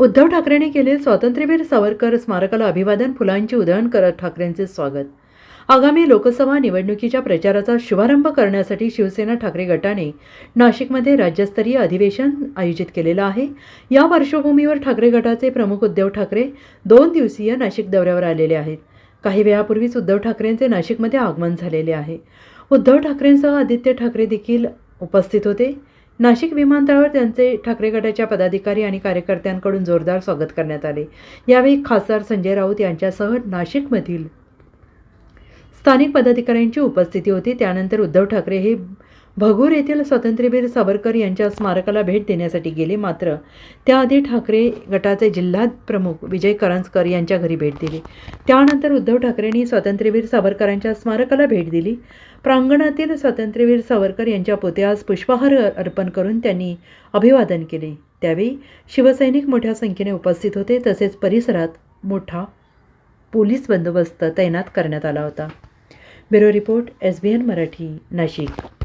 उद्धव ठाकरेंनी केले स्वातंत्र्यवीर सावरकर स्मारकाला अभिवादन फुलांची उधळण करत ठाकरेंचे स्वागत. आगामी लोकसभा निवडणुकीच्या प्रचाराचा शुभारंभ करण्यासाठी शिवसेना ठाकरे गटाने नाशिकमध्ये राज्यस्तरीय अधिवेशन आयोजित केलेलं आहे. या पार्श्वभूमीवर ठाकरे गटाचे प्रमुख उद्धव ठाकरे दोन दिवसीय नाशिक दौऱ्यावर आलेले आहेत. काही वेळापूर्वीच उद्धव ठाकरेंचे नाशिकमध्ये आगमन झालेले आहे. उद्धव ठाकरेंसह आदित्य ठाकरे देखील उपस्थित होते. नाशिक विमानतळावर त्यांचे ठाकरे गटाच्या पदाधिकारी आणि कार्यकर्त्यांकडून जोरदार स्वागत करण्यात आले. यावेळी खासदार संजय राऊत यांच्यासह नाशिकमधील स्थानिक पदाधिकाऱ्यांची उपस्थिती होती. त्यानंतर उद्धव ठाकरे हे भगूर येथील स्वातंत्र्यवीर सावरकर यांच्या स्मारकाला भेट देण्यासाठी गेले. मात्र त्याआधी ठाकरे गटाचे जिल्हा प्रमुख विजय करंजकर यांच्या घरी भेट दिली. त्यानंतर उद्धव ठाकरेंनी स्वातंत्र्यवीर सावरकरांच्या स्मारकाला भेट दिली. प्रांगणातील स्वातंत्र्यवीर सावरकर यांच्या पुतळ्यास पुष्पहार अर्पण करून त्यांनी अभिवादन केले. त्यावेळी शिवसैनिक मोठ्या संख्येने उपस्थित होते. तसेच परिसरात मोठा पोलीस बंदोबस्त तैनात करण्यात आला होता. Bureau report S B N Marathi Nashik.